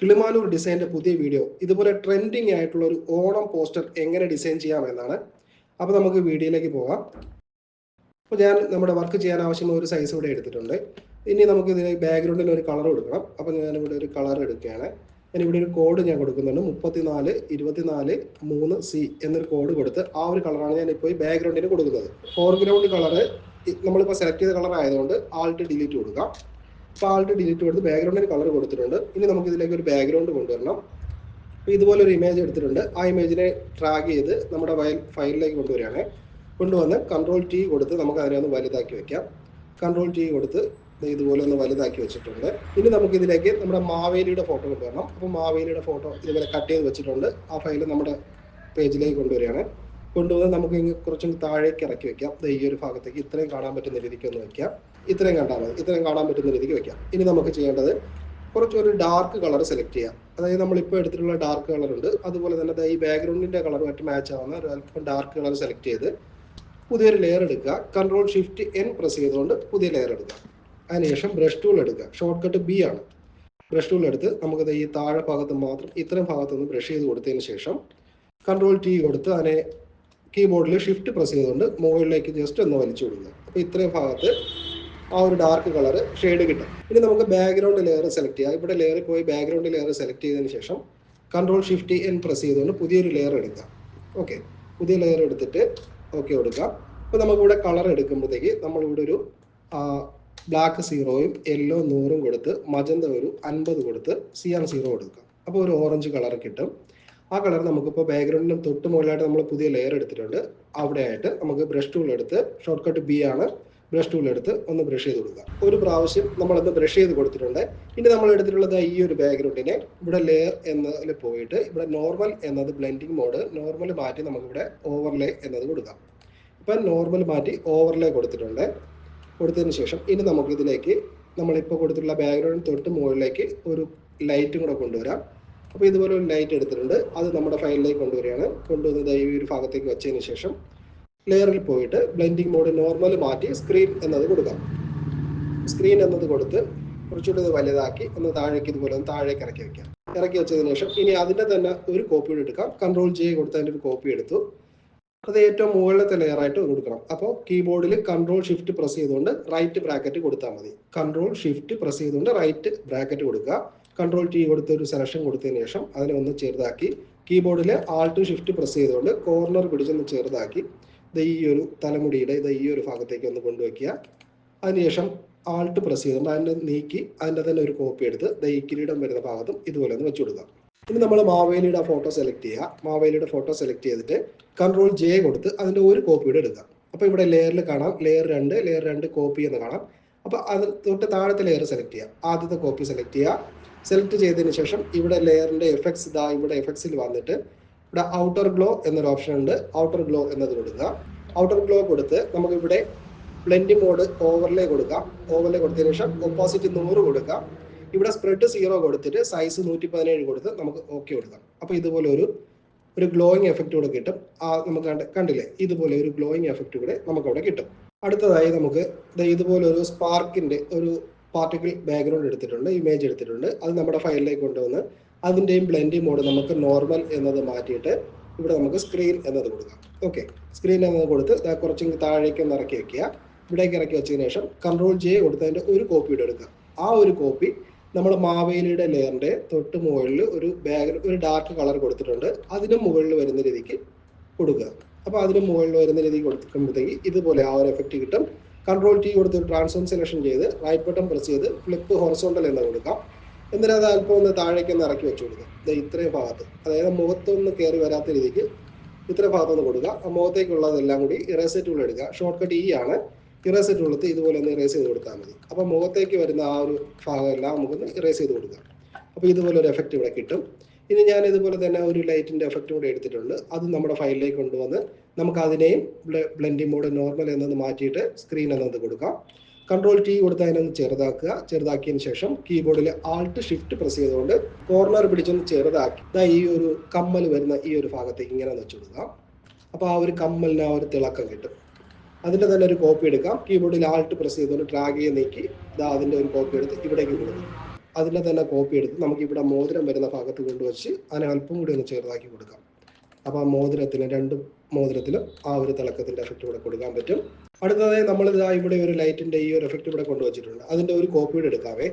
കിളിമാനൂർ ഡിസൈന്റെ പുതിയ വീഡിയോ ഇതുപോലെ ട്രെൻഡിങ് ആയിട്ടുള്ള ഒരു ഓണം പോസ്റ്റർ എങ്ങനെ ഡിസൈൻ ചെയ്യാമെന്നാണ് അപ്പോൾ നമുക്ക് വീഡിയോയിലേക്ക് പോകാം. അപ്പോൾ ഞാൻ നമ്മുടെ വർക്ക് ചെയ്യാൻ ആവശ്യമായ ഒരു സൈസ് ഇവിടെ എടുത്തിട്ടുണ്ട്. ഇനി നമുക്ക് ഇതിന് ബാക്ക്ഗ്രൗണ്ടിൽ ഒരു കളർ കൊടുക്കണം. അപ്പോൾ ഞാനിവിടെ ഒരു കളർ എടുക്കുകയാണ്. ഞാൻ ഇവിടെ ഒരു കോഡ് ഞാൻ കൊടുക്കുന്നുണ്ട്. മുപ്പത്തിനാല് ഇരുപത്തിനാല് മൂന്ന് സി എന്നൊരു കോഡ് കൊടുത്ത് ആ ഒരു കളറാണ് ഞാൻ ഇപ്പോൾ ഈ ബാക്ക്ഗ്രൗണ്ടിന് കൊടുക്കുന്നത്. ഫോർഗ്രൗണ്ട് കളറ് നമ്മളിപ്പോൾ സെലക്ട് ചെയ്ത കളർ ആയതുകൊണ്ട് ആൾട്ട് ഡിലീറ്റ് കൊടുക്കാം. അപ്പോൾ ഡിലീറ്റ് കൊടുത്ത് ബാക്ക്ഗ്രൗണ്ടിന് കളർ കൊടുത്തിട്ടുണ്ട്. ഇനി നമുക്ക് ഇതിലേക്ക് ഒരു ബാക്ക്ഗ്രൗണ്ട് കൊണ്ടുവരണം. അപ്പോൾ ഇതുപോലെ ഒരു ഇമേജ് എടുത്തിട്ടുണ്ട്. ആ ഇമേജിനെ ട്രാക്ക് ചെയ്ത് നമ്മുടെ ഫയൽ ഫയലിലേക്ക് കൊണ്ടുവരികയാണ്. കൊണ്ടുവന്ന് കൺട്രോൾ ടി കൊടുത്ത് നമുക്ക് അതിനെ ഒന്ന് വലുതാക്കി വെക്കാം. കൺട്രോൾ ടി കൊടുത്ത് ഇതുപോലെ ഒന്ന് വലുതാക്കി വെച്ചിട്ടുണ്ട്. ഇനി നമുക്ക് ഇതിലേക്ക് നമ്മുടെ മാവേലിയുടെ ഫോട്ടോ കൊണ്ടുവരണം. അപ്പോൾ മാവേലിയുടെ ഫോട്ടോ ഇതുപോലെ കട്ട് ചെയ്ത് വെച്ചിട്ടുണ്ട്. ആ ഫയൽ നമ്മുടെ പേജിലേക്ക് കൊണ്ടുവരികയാണ്. കൊണ്ടുവന്ന് നമുക്ക് ഇങ്ങ് കുറച്ചും താഴേക്ക് ഇറക്കി വെക്കാം. ഈ ഒരു ഭാഗത്തേക്ക് ഇത്രയും കാണാൻ പറ്റുന്ന രീതിക്ക് ഒന്ന് വെക്കാം. ഇത്രയും കണ്ടാൽ മതി. ഇത്രയും കാണാൻ പറ്റുന്ന രീതിക്ക് വെക്കാം. ഇനി നമുക്ക് ചെയ്യേണ്ടത് കുറച്ചൊരു ഡാർക്ക് കളർ സെലക്ട് ചെയ്യാം. അതായത് നമ്മളിപ്പോൾ എടുത്തിട്ടുള്ള ഡാർക്ക് കളർ ഉണ്ട്. അതുപോലെ തന്നെ ഈ ബാക്ക്ഗ്രൗണ്ടിന്റെ കളറുമായിട്ട് മാച്ച് ആവുന്ന ഒരു അല്പം ഡാർക്ക് കളർ സെലക്ട് ചെയ്ത് പുതിയൊരു ലെയർ എടുക്കുക. കൺട്രോൾ ഷിഫ്റ്റ് എൻ പ്രസ് ചെയ്തുകൊണ്ട് പുതിയ ലെയർ എടുക്കുക. അതിനുശേഷം ബ്രഷ് ടൂൾ എടുക്കുക. ഷോർട്ട് കട്ട് ബി ആണ്. ബ്രഷ് ടൂൾ എടുത്ത് നമുക്കത് ഈ താഴെ ഭാഗത്ത് മാത്രം ഇത്തരം ഭാഗത്ത് നിന്ന് ബ്രഷ് ചെയ്ത് കൊടുത്തതിന് ശേഷം കൺട്രോൾ ടി കൊടുത്ത് അതിനെ കീബോർഡിൽ ഷിഫ്റ്റ് പ്രസ് ചെയ്തുകൊണ്ട് മുകളിലേക്ക് ജസ്റ്റ് ഒന്ന് വലിച്ചു കൊടുക്കുക. അപ്പോൾ ഇത്രയും ഭാഗത്ത് ആ ഒരു ഡാർക്ക് കളർ ഷെയ്ഡ് കിട്ടും. ഇനി നമുക്ക് ബാക്ക്ഗ്രൗണ്ട് ലെയർ സെലക്ട് ചെയ്യാം. ഇവിടെ ലെയറിൽ പോയി ബാക്ക്ഗ്രൗണ്ട് ലെയർ സെലക്ട് ചെയ്തതിന് ശേഷം കൺട്രോൾ ഷിഫ്റ്റ് എൻ പ്രസ് ചെയ്തുകൊണ്ട് പുതിയൊരു ലെയർ എടുക്കാം. ഓക്കെ പുതിയ ലെയർ എടുത്തിട്ട് ഓക്കെ കൊടുക്കാം. അപ്പോൾ നമുക്കിവിടെ കളർ എടുക്കുമ്പോഴത്തേക്ക് നമ്മളിവിടെ ഒരു ബ്ലാക്ക് സീറോയും യെല്ലോ നൂറും കൊടുത്ത് മജന്ത ഒരു അൻപത് കൊടുത്ത് സി ആർ സീറോ കൊടുക്കുക അപ്പോൾ ഒരു ഓറഞ്ച് കളർ കിട്ടും. ആ കളർ നമുക്കിപ്പോൾ ബാക്ക്ഗ്രൗണ്ടിനും തൊട്ട് മുകളിലായിട്ട് നമ്മൾ പുതിയ ലെയർ എടുത്തിട്ടുണ്ട്. അവിടെ ആയിട്ട് നമുക്ക് ബ്രഷ് ടൂൾ എടുത്ത് ഷോർട്ട് കട്ട് ബി ആണ് ബ്രഷ് ടൂൾ എടുത്ത് ഒന്ന് ബ്രഷ് ചെയ്ത് കൊടുക്കുക. ഒരു പ്രാവശ്യം നമ്മളൊന്ന് ബ്രഷ് ചെയ്ത് കൊടുത്തിട്ടുണ്ട്. ഇനി നമ്മൾ എടുത്തിട്ടുള്ളത് ഈ ഒരു ബാക്ക്ഗ്രൗണ്ടിനെ ഇവിടെ ലെയർ എന്നതിൽ പോയിട്ട് ഇവിടെ നോർമൽ എന്നത് ബ്ലെൻഡിങ് മോഡ് നോർമൽ മാറ്റി നമുക്കിവിടെ ഓവർലേ എന്നത് കൊടുക്കാം. ഇപ്പം നോർമൽ മാറ്റി ഓവർലേ കൊടുത്തിട്ടുണ്ട്. കൊടുത്തതിന് ശേഷം ഇനി നമുക്ക് ഇതിലേക്ക് നമ്മളിപ്പോൾ കൊടുത്തിട്ടുള്ള ബാക്ക്ഗ്രൗണ്ടിന് തൊട്ട് മുകളിലേക്ക് ഒരു ലൈറ്റും കൂടെ കൊണ്ടുവരാം. അപ്പോൾ ഇതുപോലെ ഒരു ലൈറ്റ് എടുത്തിട്ടുണ്ട്. അത് നമ്മുടെ ഫയലിലേക്ക് കൊണ്ടുവരികയാണ്. കൊണ്ടുവന്നത് ഈ ഒരു ഭാഗത്തേക്ക് വെച്ചതിന് ശേഷം ലെയറിൽ പോയിട്ട് ബ്ലെൻഡിങ് മോഡ് നോർമൽ മാറ്റി സ്ക്രീൻ എന്നത് കൊടുക്കാം. സ്ക്രീൻ എന്നത് കൊടുത്ത് കുറച്ചുകൂടി ഇത് വലുതാക്കി ഒന്ന് താഴേക്ക് ഇതുപോലെ ഒന്ന് താഴേക്ക് ഇറക്കി വെക്കാം ഇറക്കി വെച്ചതിന് ശേഷം ഇനി അതിന്റെ തന്നെ ഒരു കോപ്പി എടുക്കാം. കൺട്രോൾ ജെ കൊടുത്ത് അതിന്റെ ഒരു കോപ്പി എടുത്തു. അത് ഏറ്റവും മുകളിലത്തെ ലെയർ ആയിട്ട് കൊടുക്കണം. അപ്പോൾ കീബോർഡിൽ കൺട്രോൾ ഷിഫ്റ്റ് പ്രസ് ചെയ്തുകൊണ്ട് റൈറ്റ് ബ്രാക്കറ്റ് കൊടുത്താൽ മതി. കൺട്രോൾ ഷിഫ്റ്റ് പ്രസ് ചെയ്തുകൊണ്ട് റൈറ്റ് ബ്രാക്കറ്റ് കൊടുക്കുക. കൺട്രോൾ ടി കൊടുത്ത് ഒരു സെലക്ഷൻ കൊടുത്തതിന് ശേഷം അതിനെ ഒന്ന് ചെറുതാക്കി. കീബോർഡിൽ ആൾട്ട് ഷിഫ്റ്റ് പ്രസ് ചെയ്തുകൊണ്ട് കോർണർ പിടിച്ചൊന്ന് ചെറുതാക്കി. ഇത് ഈ ഒരു തലമുടിയുടെ ഇത് ഈ ഒരു ഭാഗത്തേക്ക് ഒന്ന് കൊണ്ടുവയ്ക്കുക അതിനുശേഷം ആൾട്ട് പ്രസ് ചെയ്തുകൊണ്ട് അതിന്റെ നീക്കി അതിന്റെ തന്നെ ഒരു കോപ്പി എടുത്ത് ദ കിരീടം വരുന്ന ഭാഗത്തും ഇതുപോലെ ഒന്ന് വെച്ചു കൊടുക്കുക. ഇനി നമ്മൾ മാവേലിയുടെ ഫോട്ടോ സെലക്ട് ചെയ്യുക. മാവേലിയുടെ ഫോട്ടോ സെലക്ട് ചെയ്തിട്ട് കൺട്രോൾ ജെ കൊടുത്ത് അതിന്റെ ഒരു കോപ്പിയുടെ എടുക്കാം എടുക്കുക. അപ്പോൾ ഇവിടെ ലെയറിൽ കാണാം. ലെയർ രണ്ട് ലെയർ രണ്ട് കോപ്പി എന്ന് കാണാം. അപ്പോൾ അത് തൊട്ട് താഴത്തെ ലെയർ സെലക്ട് ചെയ്യുക. ആദ്യത്തെ കോപ്പി സെലക്ട് ചെയ്യുക. സെലക്ട് ചെയ്തതിന് ശേഷം ഇവിടെ ലെയറിന്റെ എഫക്ട്സ് ഇതാ ഇവിടെ എഫക്ട്സിൽ വന്നിട്ട് ഇവിടെ ഔട്ടർ ഗ്ലോ എന്നൊരു ഓപ്ഷൻ ഉണ്ട്. ഔട്ടർ ഗ്ലോ എന്നത് കൊടുക്കുക. ഔട്ടർ ഗ്ലോ കൊടുത്ത് നമുക്ക് ഇവിടെ ബ്ലെൻഡിംഗ് മോഡ് ഓവർലേ കൊടുക്കാം. ഓവർലേ കൊടുത്തതിന് ശേഷം ഓപ്പോസിറ്റ് നൂറ് കൊടുക്കാം. ഇവിടെ സ്പ്രെഡ് സീറോ കൊടുത്തിട്ട് സൈസ് നൂറ്റി പതിനേഴ് കൊടുത്ത് നമുക്ക് ഓക്കെ കൊടുക്കാം. അപ്പോൾ ഇതുപോലെ ഒരു ഒരു ഗ്ലോയിങ് എഫക്റ്റ് കൂടെ കിട്ടും. ആ നമുക്ക് കണ്ടില്ലേ? ഇതുപോലെ ഒരു ഗ്ലോയിങ് എഫക്റ്റ് നമുക്ക് അവിടെ കിട്ടും. അടുത്തതായി നമുക്ക് ഇതുപോലെ ഒരു സ്പാർക്കിന്റെ ഒരു പാർട്ടിക്കിൾ ബാക്ക്ഗ്രൗണ്ട് എടുത്തിട്ടുണ്ട് ഇമേജ് എടുത്തിട്ടുണ്ട്. അത് നമ്മുടെ ഫയലിലേക്ക് കൊണ്ടുവന്ന് അതിന്റെയും ബ്ലെൻഡിംഗ് മോഡ് നമുക്ക് നോർമൽ എന്നത് മാറ്റിയിട്ട് ഇവിടെ നമുക്ക് സ്ക്രീൻ എന്നത് കൊടുക്കാം. ഓക്കെ സ്ക്രീൻ എന്നത് കൊടുത്ത് കുറച്ചും താഴേക്ക് ഒന്ന് ഇറക്കി വെക്കുക. ഇവിടേക്ക് ഇറക്കി വെച്ചതിന് ശേഷം കൺട്രോൾ ജെ കൊടുത്തതിന്റെ ഒരു കോപ്പി ഇവിടെ എടുക്കുക. ആ ഒരു കോപ്പി നമ്മൾ മാവേലിയുടെ ലെയറിന്റെ തൊട്ട് മുകളിൽ ഒരു ബാഗ് ഒരു ഡാർക്ക് കളർ കൊടുത്തിട്ടുണ്ട്. അതിന് മുകളിൽ വരുന്ന രീതിക്ക് കൊടുക്കുക. അപ്പോൾ അതിന് മുകളിൽ വരുന്ന രീതിക്ക് കൊടുക്കുമ്പോഴത്തേക്ക് ഇതുപോലെ ആ ഒരു എഫക്റ്റ് കിട്ടും. കൺട്രോൾ ടി കൊടുത്ത് ട്രാൻസ്ഫോം സെലക്ഷൻ ചെയ്ത് റൈറ്റ് ബട്ടൺ പ്രസ് ചെയ്ത് ഫ്ലിപ്പ് ഹൊറസോണ്ടൽ എന്ന് കൊടുക്കാം. എന്നിട്ട് അത് അല്പം ഒന്ന് താഴേക്ക് ഒന്ന് ഇറക്കി വെച്ച് കൊടുക്കുക ഇത് ഇത്രയും ഭാഗത്ത്. അതായത് മുഖത്തൊന്ന് കയറി വരാത്ത രീതിക്ക് ഇത്രയും ഭാഗത്തൊന്ന് കൊടുക്കുക. ആ മുഖത്തേക്കുള്ളതെല്ലാം കൂടി ഇറേസർ ടൂൾ എടുക്കുക. ഷോർട്ട് കട്ട് ഈ ആണ് ഇറേസർ എടുത്ത് ഇതുപോലെ ഒന്ന് ഇറേസ് ചെയ്ത് കൊടുത്താൽ മതി. അപ്പോൾ മുഖത്തേക്ക് വരുന്ന ആ ഒരു ഭാഗം എല്ലാം നമുക്കൊന്ന് ഇറേസ് ചെയ്ത് കൊടുക്കുക അപ്പോൾ ഇതുപോലെ ഒരു എഫക്റ്റ് ഇവിടെ കിട്ടും. ഇനി ഞാൻ ഇതുപോലെ തന്നെ ഒരു ലൈറ്റിന്റെ എഫക്റ്റ് കൂടെ എടുത്തിട്ടുണ്ട്. അത് നമ്മുടെ ഫയലിലേക്ക് കൊണ്ടുവന്ന് നമുക്ക് അതിനെയും ബ്ലെൻഡിംഗ് മോഡ് നോർമൽ എന്നത് മാറ്റിയിട്ട് സ്ക്രീൻ എന്നത് കൊടുക്കാം. കൺട്രോൾ ടി കൊടുത്ത് അതിനൊന്ന് ചെറുതാക്കുക. ചെറുതാക്കിയതിന് ശേഷം കീബോർഡിൽ ആൾട്ട് ഷിഫ്റ്റ് പ്രസ് ചെയ്തുകൊണ്ട് കോർണർ പിടിച്ചൊന്ന് ചെറുതാക്കി. ഇതാ ഈ ഒരു കമ്മൽ വരുന്ന ഈ ഒരു ഭാഗത്തേക്ക് ഇങ്ങനെ വെച്ച് കൊടുക്കാം. അപ്പോൾ ആ ഒരു കമ്മലിന് ആ ഒരു തിളക്കം കിട്ടും. അതിന്റെ തന്നെ ഒരു കോപ്പി എടുക്കാം. കീബോർഡിൽ ആൾട്ട് പ്രസ് ചെയ്തുകൊണ്ട് ഡ്രാഗ് ചെയ്ത് നീക്കി. ഇതാ അതിന്റെ ഒരു കോപ്പി എടുത്ത് ഇവിടേക്ക് കൊടുക്കും. അതിന്റെ തന്നെ കോപ്പി എടുത്ത് നമുക്ക് ഇവിടെ മോതിരം വരുന്ന ഭാഗത്ത് കൊണ്ടുവച്ച് അതിനെ അല്പം കൂടി ഒന്ന് ചെറുതാക്കി കൊടുക്കാം. അപ്പോൾ ആ മോതിരത്തിന് രണ്ട് മോതിരത്തിലും ആ ഒരു തിളക്കത്തിന്റെ എഫക്റ്റ് ഇവിടെ കൊടുക്കാൻ പറ്റും. അടുത്തതായി നമ്മൾ ഇതാ ഇവിടെ ഒരു ലൈറ്റിന്റെ ഈ ഒരു എഫക്റ്റ് ഇവിടെ കൊണ്ടുവച്ചിട്ടുണ്ട്. അതിന്റെ ഒരു കോപ്പിയുടെ എടുക്കാവേ.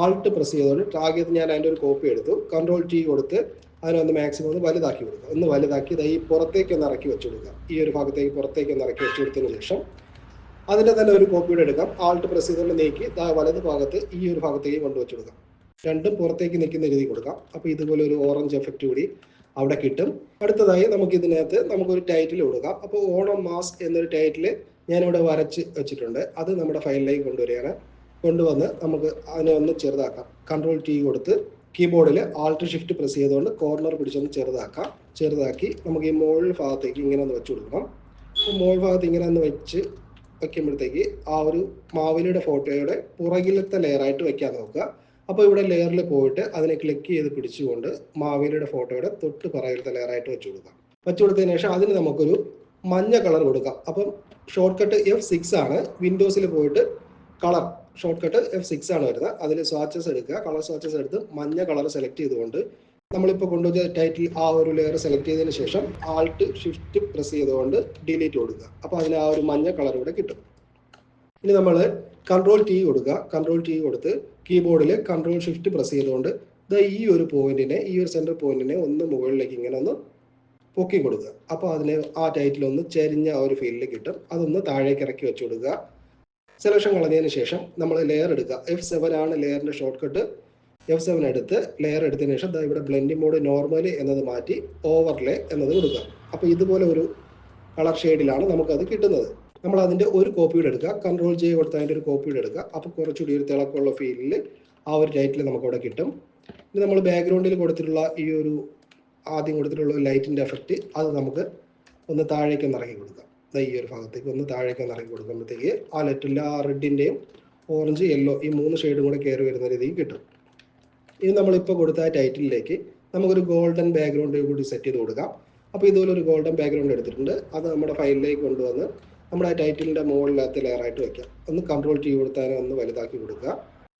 ആൾട്ട് പ്രസ് ചെയ്തുകൊണ്ട് ട്രാഗ് ചെയ്ത് ഞാൻ അതിന്റെ ഒരു കോപ്പി എടുത്തു. കൺട്രോൾ ടി കൊടുത്ത് അതിനെ ഒന്ന് മാക്സിമം ഒന്ന് വലുതാക്കി കൊടുക്കുക. ഒന്ന് വലുതാക്കി ഇത് ഈ പുറത്തേക്ക് ഒന്ന് ഇറക്കി വെച്ച് കൊടുക്കുക. ഈ ഒരു ഭാഗത്തേക്ക് പുറത്തേക്ക് ഒന്ന് ഇറക്കി വെച്ച് കൊടുത്തതിന് ശേഷം അതിന്റെ തന്നെ ഒരു കോപ്പിയുടെ എടുക്കാം. ആൾട്ട് പ്രസ് ചെയ്തുകൊണ്ട് നീക്കി വലത് ഭാഗത്ത് ഈ ഒരു ഭാഗത്തേക്ക് കൊണ്ടുവച്ചു കൊടുക്കാം. രണ്ടും പുറത്തേക്ക് നിൽക്കുന്ന രീതി കൊടുക്കാം. അപ്പോൾ ഇതുപോലെ ഒരു ഓറഞ്ച് എഫക്റ്റ് കൂടി അവിടെ കിട്ടും. അടുത്തതായി നമുക്ക് ഇതിനകത്ത് നമുക്കൊരു ടൈറ്റിൽ കൊടുക്കാം. അപ്പോൾ ഓണം മാസ് എന്നൊരു ടൈറ്റിൽ ഞാനിവിടെ വരച്ച് വെച്ചിട്ടുണ്ട്. അത് നമ്മുടെ ഫയലിലേക്ക് കൊണ്ടുവരികയാണ്. കൊണ്ടുവന്ന് നമുക്ക് അതിനെ ഒന്ന് ചെറുതാക്കാം. കൺട്രോൾ ടി കൊടുത്ത് കീബോർഡിൽ ആൾട്ട് ഷിഫ്റ്റ് പ്രസ് ചെയ്തുകൊണ്ട് കോർണർ പിടിച്ചൊന്ന് ചെറുതാക്കാം. ചെറുതാക്കി നമുക്ക് ഈ മുകൾ ഭാഗത്തേക്ക് ഇങ്ങനെ ഒന്ന് വെച്ച് കൊടുക്കണം. മുകൾ ഭാഗത്ത് ഇങ്ങനെ ഒന്ന് വെച്ച് വെക്കുമ്പോഴത്തേക്ക് ആ ഒരു മാവിലിയുടെ ഫോട്ടോയുടെ പുറകിലത്തെ ലെയറായിട്ട് വെക്കാൻ നോക്കുക. അപ്പോൾ ഇവിടെ ലെയറിൽ പോയിട്ട് അതിനെ ക്ലിക്ക് ചെയ്ത് പിടിച്ചുകൊണ്ട് മാവേലിയുടെ ഫോട്ടോയുടെ തൊട്ട് പറയലത്തെ ലെയറായിട്ട് വെച്ച് കൊടുക്കാം. വെച്ച് കൊടുത്തതിന് ശേഷം അതിന് നമുക്കൊരു മഞ്ഞ കളർ കൊടുക്കാം. അപ്പം ഷോർട്ട് കട്ട് എഫ് സിക്സ് ആണ് വിൻഡോസിൽ പോയിട്ട് colour shortcut F six ആണ് വരുന്നത്. അതിൽ സ്വാച്ചസ് എടുക്കുക. കളർ സ്വാച്ചസ് എടുത്ത് മഞ്ഞ കളർ സെലക്ട് ചെയ്തുകൊണ്ട് നമ്മളിപ്പോൾ കൊണ്ടുവച്ച ടൈറ്റിൽ ആ ഒരു ലെയർ സെലക്ട് ചെയ്തതിന് ശേഷം ആൾട്ട് ഷിഫ്റ്റ് പ്രസ് ചെയ്തുകൊണ്ട് ഡിലീറ്റ് കൊടുക്കുക. അപ്പോൾ അതിന് ആ ഒരു മഞ്ഞ കളർ ഇവിടെ കിട്ടും. ഇനി നമ്മൾ കൺട്രോൾ ടി കൊടുക്കുക. കൺട്രോൾ ടി കൊടുത്ത് കീബോർഡിൽ കൺട്രോൾ ഷിഫ്റ്റ് പ്രസ് ചെയ്തുകൊണ്ട് ദ ഈ ഒരു പോയിന്റിനെ ഈ ഒരു സെന്റർ പോയിന്റിനെ ഒന്ന് മുകളിലേക്ക് ഇങ്ങനെ ഒന്ന് പൊക്കി കൊടുക്കുക. അപ്പോൾ അതിന് ആ ടൈറ്റിൽ ഒന്ന് ചെരിഞ്ഞ ഒരു ഫീലിൽ കിട്ടും. അതൊന്ന് താഴേക്ക് ഇറക്കി വെച്ച് കൊടുക്കുക. സെലക്ഷൻ കളഞ്ഞതിന് ശേഷം നമ്മൾ ലെയർ എടുക്കുക. എഫ് സെവൻ ആണ് ലെയറിന്റെ ഷോർട്ട് കട്ട് എഫ് സെവൻ എടുത്ത് ലെയർ എടുത്തതിന് ശേഷം ഇവിടെ ബ്ലെൻഡിംഗ് മോഡ് നോർമൽ എന്നത് മാറ്റി ഓവർലേ എന്നത് കൊടുക്കുക. അപ്പോൾ ഇതുപോലെ ഒരു കളർ ഷെയ്ഡിലാണ് നമുക്കത് കിട്ടുന്നത്. നമ്മൾ അതിന്റെ ഒരു കോപ്പിയുടെ എടുക്കുക. കൺട്രോൾ ജെ കൊടുത്ത് അതിന്റെ ഒരു കോപ്പിയുടെ എടുക്കുക. അപ്പോൾ കുറച്ചുകൂടി ഒരു തിളക്കമുള്ള ഫീലിൽ ആ ഒരു ലൈറ്റിൽ നമുക്കവിടെ കിട്ടും. ഇനി നമ്മൾ ബാക്ക്ഗ്രൗണ്ടിൽ കൊടുത്തിട്ടുള്ള ഈ ഒരു ആദ്യം കൊടുത്തിട്ടുള്ള ലൈറ്റിന്റെ എഫക്റ്റ് അത് നമുക്ക് ഒന്ന് താഴേക്ക് ഒന്ന് ഇറക്കി കൊടുക്കാം. ഈ ഒരു ഭാഗത്തേക്ക് ഒന്ന് താഴേക്ക് ഒന്ന് ഇറക്കി കൊടുക്കുമ്പോഴത്തേക്ക് ആ ലൈറ്റിൽ ആ റെഡിന്റെയും ഓറഞ്ച് യെല്ലോ ഈ മൂന്ന് ഷെയ്ഡും കൂടെ കയറി വരുന്ന രീതിയിൽ കിട്ടും. ഇനി നമ്മളിപ്പോൾ കൊടുത്ത ആ ടൈറ്റിലേക്ക് നമുക്കൊരു ഗോൾഡൻ ബാക്ക്ഗ്രൗണ്ട് കൂടി സെറ്റ് ചെയ്ത് കൊടുക്കാം. അപ്പോൾ ഇതുപോലെ ഒരു ഗോൾഡൻ ബാക്ക്ഗ്രൗണ്ട് എടുത്തിട്ടുണ്ട്. അത് നമ്മുടെ ഫയലിലേക്ക് കൊണ്ടുവന്ന് നമ്മുടെ ആ ടൈറ്റിലിന്റെ മുകളിലകത്ത് ലെയറായിട്ട് വെക്കാം ഒന്ന് കൺട്രോൾ ടി കൊടുത്താൽ ഒന്ന് വലുതാക്കി കൊടുക്കുക.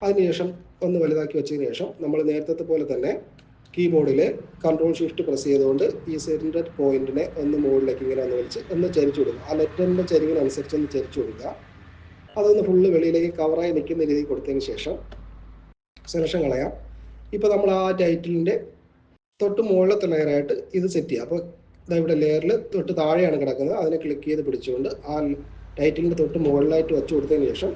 അതിനുശേഷം ഒന്ന് വലുതാക്കി വെച്ചതിന് ശേഷം നമ്മൾ നേരത്തെ പോലെ തന്നെ കീബോർഡിൽ കൺട്രോൾ ഷിഫ്റ്റ് പ്രസ് ചെയ്തുകൊണ്ട് ഈ സെറ്റിന്റെ പോയിന്റിനെ ഒന്ന് മുകളിലേക്ക് ഇങ്ങനെ ഒന്ന് വലിച്ച് ഒന്ന് ചരിച്ചു കൊടുക്കുക. ആ ലെറ്ററിന്റെ ചരിവിനനുസരിച്ച് ഒന്ന് ചരിച്ചു കൊടുക്കുക. അതൊന്ന് ഫുള്ള് വെളിയിലേക്ക് കവറായി നിൽക്കുന്ന രീതിയിൽ കൊടുത്തതിന് ശേഷം സെലക്ഷൻ കളയാം. ഇപ്പോൾ നമ്മൾ ആ ടൈറ്റിലിന്റെ തൊട്ട് മുകളിലത്തെ ലെയറായിട്ട് ഇത് സെറ്റ് ചെയ്യുക അപ്പോൾ ഇവിടെ ലെയറിൽ തൊട്ട് താഴെയാണ് കിടക്കുന്നത്. അതിനെ ക്ലിക്ക് ചെയ്ത് പിടിച്ചുകൊണ്ട് ആ ടൈറ്റിലിന്റെ തൊട്ട് മുകളിലായിട്ട് വെച്ച് കൊടുത്തതിന് ശേഷം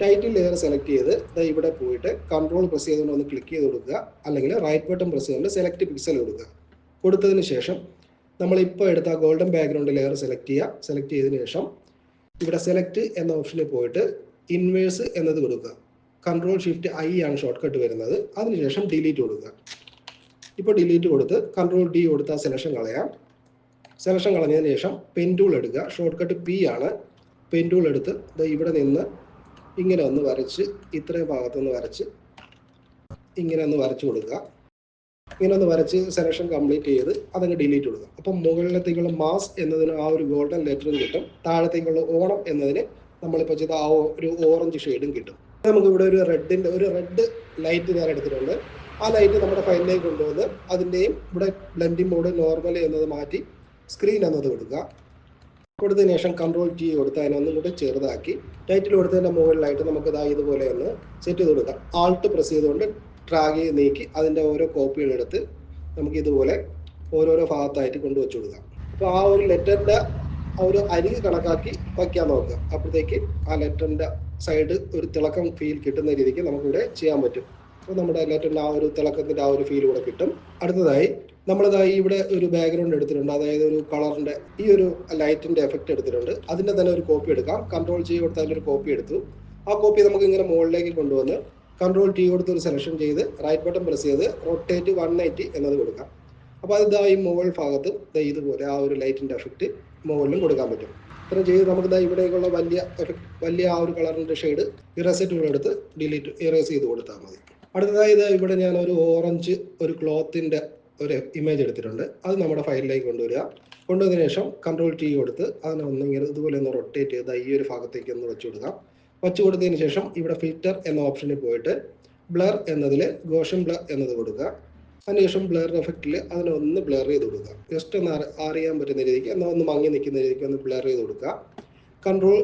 ടൈറ്റിൽ ലെയർ സെലക്ട് ചെയ്ത് ഇവിടെ പോയിട്ട് കൺട്രോൾ പ്രസ് ചെയ്തുകൊണ്ട് ഒന്ന് ക്ലിക്ക് ചെയ്ത് കൊടുക്കുക. അല്ലെങ്കിൽ റൈറ്റ് ബട്ടൺ പ്രസ് ചെയ്തുകൊണ്ട് സെലക്ട് പിക്സൽ കൊടുക്കുക കൊടുത്തതിന് ശേഷം നമ്മളിപ്പോൾ എടുത്ത ഗോൾഡൻ ബാക്ക്ഗ്രൗണ്ട് ലെയർ സെലക്ട് ചെയ്യുക സെലക്ട് ചെയ്തതിന് ശേഷം ഇവിടെ സെലക്ട് എന്ന ഓപ്ഷനിൽ പോയിട്ട് ഇൻവേഴ്സ് എന്നത് കൊടുക്കുക. കൺട്രോൾ ഷിഫ്റ്റ് ഐ ആണ് ഷോർട്ട് കട്ട് വരുന്നത് അതിനുശേഷം ഡിലീറ്റ് കൊടുക്കുക. ഇപ്പോൾ ഡിലീറ്റ് കൊടുത്ത് കൺട്രോൾ ഡി കൊടുത്ത് ആ സെലക്ഷൻ കളയാം. സെലക്ഷൻ കളഞ്ഞതിന് ശേഷം പെൻ ടൂൾ എടുക്കുക. ഷോർട്ട് കട്ട് പി ആണ്. പെൻ ടൂൾ എടുത്ത് ഇത് ഇവിടെ നിന്ന് ഇങ്ങനെ ഒന്ന് വരച്ച് ഇത്രയും ഭാഗത്തുനിന്ന് വരച്ച് ഇങ്ങനെ ഒന്ന് വരച്ചു കൊടുക്കുക. ഇങ്ങനെ ഒന്ന് വരച്ച് സെലക്ഷൻ കംപ്ലീറ്റ് ചെയ്ത് അതങ്ങ് ഡിലീറ്റ് കൊടുക്കുക. അപ്പം മുകളിലത്തേക്കുള്ള മാസ് എന്നതിന് ആ ഒരു ഗോൾഡൻ ലെറ്ററും കിട്ടും. താഴത്തേക്കുള്ള ഓണം എന്നതിന് നമ്മളിപ്പോൾ ചെയ്ത ആ ഒരു ഓറഞ്ച് ഷെയ്ഡും കിട്ടും. നമുക്ക് ഇവിടെ ഒരു റെഡിന്റെ ഒരു റെഡ് ലൈറ്റ് ഞാൻ എടുത്തിട്ടുണ്ട്. ആ ലൈറ്റ് നമ്മുടെ ഫയലിലേക്ക് കൊണ്ടുവന്ന് അതിന്റെയും ഇവിടെ ബ്ലെൻഡിംഗ് മോഡ് നോർമൽ എന്നത് മാറ്റി സ്ക്രീൻ എന്നത് കൊടുക്കുക. കൊടുത്തതിന് ശേഷം കൺട്രോൾ ടി കൊടുത്ത് അതിനൊന്നും കൂടെ ചെറുതാക്കി. ടൈറ്റിൽ കൊടുത്തതിന്റെ മുകളിലായിട്ട് നമുക്ക് ഇതാ ഇതുപോലെ ഒന്ന് സെറ്റ് ചെയ്ത് കൊടുക്കാം. ആൾട്ട് പ്രസ് ചെയ്തുകൊണ്ട് ട്രാഗ് ചെയ്ത് നീക്കി അതിന്റെ ഓരോ കോപ്പികളെടുത്ത് നമുക്ക് ഇതുപോലെ ഓരോരോ ഭാഗത്തായിട്ട് കൊണ്ടുവച്ച് കൊടുക്കാം. അപ്പോൾ ആ ഒരു ലെറ്ററിന്റെ ആ ഒരു അരിക് കണക്കാക്കി വയ്ക്കാൻ നോക്കുക. അപ്പോഴത്തേക്ക് ആ ലെറ്ററിന്റെ സൈഡ് ഒരു തിളക്കം ഫീൽ കിട്ടുന്ന രീതിക്ക് നമുക്കിവിടെ ചെയ്യാൻ പറ്റും. അപ്പോൾ നമ്മുടെ ലെറ്ററിന്റെ ആ ഒരു തിളക്കത്തിന്റെ ആ ഒരു ഫീൽ കൂടെ കിട്ടും. അടുത്തതായി നമ്മളിതായി ഇവിടെ ഒരു ബാക്ക്ഗ്രൗണ്ട് എടുത്തിട്ടുണ്ട്. അതായത് ഒരു കളറിന്റെ ഈ ഒരു ലൈറ്റിന്റെ എഫക്റ്റ് എടുത്തിട്ടുണ്ട്. അതിന്റെ തന്നെ ഒരു കോപ്പി എടുക്കാം. കൺട്രോൾ ജി കൊടുത്താൽ ഒരു കോപ്പി എടുത്തു. ആ കോപ്പി നമുക്ക് ഇങ്ങനെ മുകളിലേക്ക് കൊണ്ടുവന്ന് കൺട്രോൾ ടി കൊടുത്ത് ഒരു സെലക്ഷൻ ചെയ്ത് റൈറ്റ് ബട്ടൺ പ്രസ് ചെയ്ത് റൊട്ടേറ്റ് വൺ എയ്റ്റി എന്നത് കൊടുക്കാം. അപ്പോൾ അത് ഇതാ ഈ മുകൾ ഭാഗത്ത് ദാ ഇതുപോലെ ആ ഒരു ലൈറ്റിന്റെ എഫക്റ്റ് മുകളിലും കൊടുക്കാൻ പറ്റും. ഇത്ര ചെയ്ത് നമുക്ക് ദാ ഇവിടേക്കുള്ള വലിയ എഫക്റ്റ് വലിയ ആ ഒരു കളറിന്റെ ഷെയ്ഡ് ഇറേസ് എടുത്ത് ഡിലീറ്റ് ഇറേസ് ചെയ്ത് കൊടുത്താൽ മതി. അടുത്തതായി ഇത് ഇവിടെ ഞാൻ ഒരു ഓറഞ്ച് ഒരു ക്ലോത്തിന്റെ ഒരു ഇമേജ് എടുത്തിട്ടുണ്ട്. അത് നമ്മുടെ ഫയലിലേക്ക് കൊണ്ടുവരിക. കൊണ്ടുവന്നതിന് ശേഷം കൺട്രോൾ ടി കൊടുത്ത് അതിനെ ഒന്ന് ഇങ്ങനെ ഇതുപോലെ ഒന്ന് റൊട്ടേറ്റ് ചെയ്ത് ഈ ഒരു ഭാഗത്തേക്ക് ഒന്ന് വെച്ച് കൊടുക്കാം. വെച്ച് കൊടുത്തതിന് ശേഷം ഇവിടെ ഫിൽറ്റർ എന്ന ഓപ്ഷനിൽ പോയിട്ട് ബ്ലർ എന്നതിൽ ഗോഷൻ ബ്ലർ എന്നത് കൊടുക്കുക. അതിനുശേഷം ബ്ലർ എഫക്റ്റിൽ അതിനെ ഒന്ന് ബ്ലർ ചെയ്ത് കൊടുക്കുക. ജസ്റ്റ് ഒന്ന് അറി- അറിയാൻ പറ്റുന്ന രീതിക്ക് എന്നാൽ ഒന്ന് മങ്ങി നിൽക്കുന്ന രീതിക്ക് ഒന്ന് ബ്ലർ ചെയ്ത് കൊടുക്കുക. കൺട്രോൾ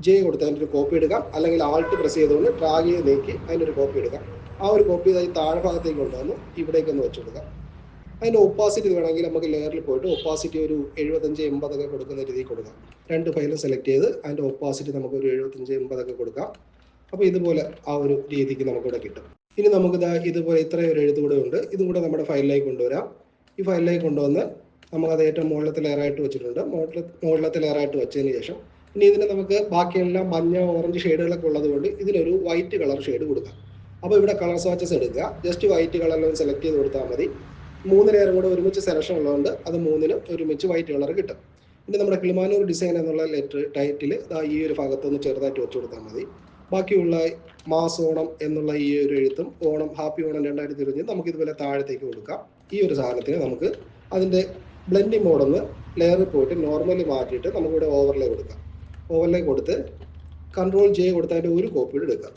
ജെ കൊടുത്ത് അതിന്റെ ഒരു കോപ്പി എടുക്കാം അല്ലെങ്കിൽ ആൾട്ട് പ്രസ് ചെയ്തുകൊണ്ട് ഡ്രാഗ് ചെയ്ത് നീക്കി അതിന്റെ ഒരു കോപ്പി എടുക്കാം ആ ഒരു കോപ്പി താഴെ ഭാഗത്തേക്ക് കൊണ്ടുവന്ന് ഇവിടേക്ക് ഒന്ന് വെച്ചു കൊടുക്കാം അതിന്റെ ഒപ്പാസിറ്റി വേണമെങ്കിൽ നമുക്ക് ലെയറിൽ പോയിട്ട് ഒപ്പാസിറ്റി ഒരു എഴുപത്തഞ്ച് എൺപതൊക്കെ കൊടുക്കുന്ന രീതിയിൽ കൊടുക്കാം. രണ്ട് ഫയലും സെലക്ട് ചെയ്ത് അതിന്റെ ഒപ്പാസിറ്റി നമുക്ക് ഒരു എഴുപത്തഞ്ച് എൺപതൊക്കെ കൊടുക്കാം. അപ്പോൾ ഇതുപോലെ ആ ഒരു രീതിക്ക് നമുക്കിവിടെ കിട്ടും. ഇനി നമുക്ക് ഇതാ ഇതുപോലെ ഇത്രയും ഒരു എഴുത്ത് കൂടെ ഉണ്ട്. ഇതും കൂടെ നമ്മുടെ ഫയലിലേക്ക് കൊണ്ടുവരാം. ഈ ഫയലിലേക്ക് കൊണ്ടുവന്ന് നമുക്കത് ഏറ്റവും മുകളിലത്തെ ലെയറായിട്ട് വെച്ചിട്ടുണ്ട്. മുകളിൽ മുകളിലത്തെ ലെയറായിട്ട് വെച്ചതിന് ശേഷം ഇനി ഇതിന് നമുക്ക് ബാക്കിയെല്ലാം മഞ്ഞ ഓറഞ്ച് ഷെയ്ഡുകളൊക്കെ ഉള്ളതുകൊണ്ട് ഇതിനൊരു വൈറ്റ് കളർ ഷെയ്ഡ് കൊടുക്കാം. അപ്പോൾ ഇവിടെ കളർ സ്വാച്ചസ് എടുക്കുക. ജസ്റ്റ് വൈറ്റ് കളറിലും സെലക്ട് ചെയ്ത് കൊടുത്താൽ മതി. മൂന്ന് ലെയർ കൂടെ ഒരുമിച്ച് സെലക്ഷൻ ഉള്ളതുകൊണ്ട് അത് മൂന്നിനും ഒരുമിച്ച് വൈറ്റ് കളർ കിട്ടും. ഇനി നമ്മുടെ കിളിമാനൂർ ഡിസൈൻ എന്നുള്ള ലെറ്റർ ടൈറ്റിൽ ഈ ഒരു ഭാഗത്ത് ഭാഗത്തൊന്ന് ചെറുതായിട്ട് വെച്ച് കൊടുത്താൽ മതി. ബാക്കിയുള്ള മാസ് ഓണം എന്നുള്ള ഈ ഒരു എഴുത്തും ഓണം ഹാപ്പി ഓണം രണ്ടായിരത്തി ഇരുപത്തി നമുക്ക് ഇതുപോലെ താഴത്തേക്ക് കൊടുക്കാം. ഈ ഒരു സാധനത്തിന് നമുക്ക് അതിന്റെ ബ്ലെൻഡിങ് മോഡൊന്ന് ലെയറിൽ പോയിട്ട് നോർമലി മാറ്റിയിട്ട് നമുക്കിവിടെ ഓവർലേ കൊടുക്കാം. ഓവർലേ കൊടുത്ത് കൺട്രോൾ ജെ കൊടുത്ത് അതിന്റെ ഒരു കോപ്പിയുടെ എടുക്കാം.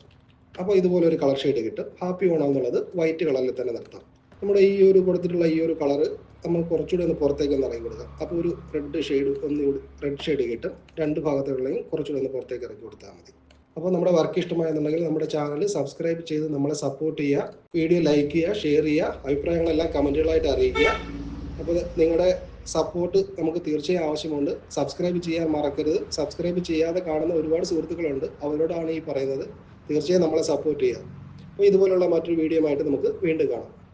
അപ്പോൾ ഇതുപോലെ ഒരു കളർ ഷെയ്ഡ് കിട്ടും. ഹാപ്പി ഓണം എന്നുള്ളത് വൈറ്റ് കളറിൽ തന്നെ നിർത്താം. നമ്മുടെ ഈ ഒരു കൊടുത്തിട്ടുള്ള ഈ ഒരു കളറ് നമ്മൾ കുറച്ചുകൂടി ഒന്ന് പുറത്തേക്ക് ഒന്ന് ഇറങ്ങി കൊടുക്കാം. അപ്പോൾ ഒരു റെഡ് ഷെയ്ഡ് ഒന്നുകൂടി റെഡ് ഷെയ്ഡ് കിട്ടും രണ്ട് ഭാഗത്തുള്ളതും കുറച്ചുകൂടി ഒന്ന് പുറത്തേക്ക് ഇറക്കി കൊടുത്താൽ മതി. അപ്പോൾ നമ്മുടെ വർക്ക് ഇഷ്ടമായെന്നുണ്ടെങ്കിൽ നമ്മുടെ ചാനൽ സബ്സ്ക്രൈബ് ചെയ്ത് നമ്മളെ സപ്പോർട്ട് ചെയ്യുക. വീഡിയോ ലൈക്ക് ചെയ്യുക ഷെയർ ചെയ്യുക അഭിപ്രായങ്ങളെല്ലാം കമന്റുകളായിട്ട് അറിയിക്കുക. അപ്പോൾ നിങ്ങളുടെ സപ്പോർട്ട് നമുക്ക് തീർച്ചയായും ആവശ്യമുണ്ട്. സബ്സ്ക്രൈബ് ചെയ്യാൻ മറക്കരുത്. സബ്സ്ക്രൈബ് ചെയ്യാതെ കാണുന്ന ഒരുപാട് സുഹൃത്തുക്കളുണ്ട്. അവരോടാണ് ഈ പറയുന്നത്. തീർച്ചയായും നമ്മളെ സപ്പോർട്ട് ചെയ്യുക. അപ്പോൾ ഇതുപോലുള്ള മറ്റൊരു വീഡിയോ ആയിട്ട് നമുക്ക് വീണ്ടും കാണാം.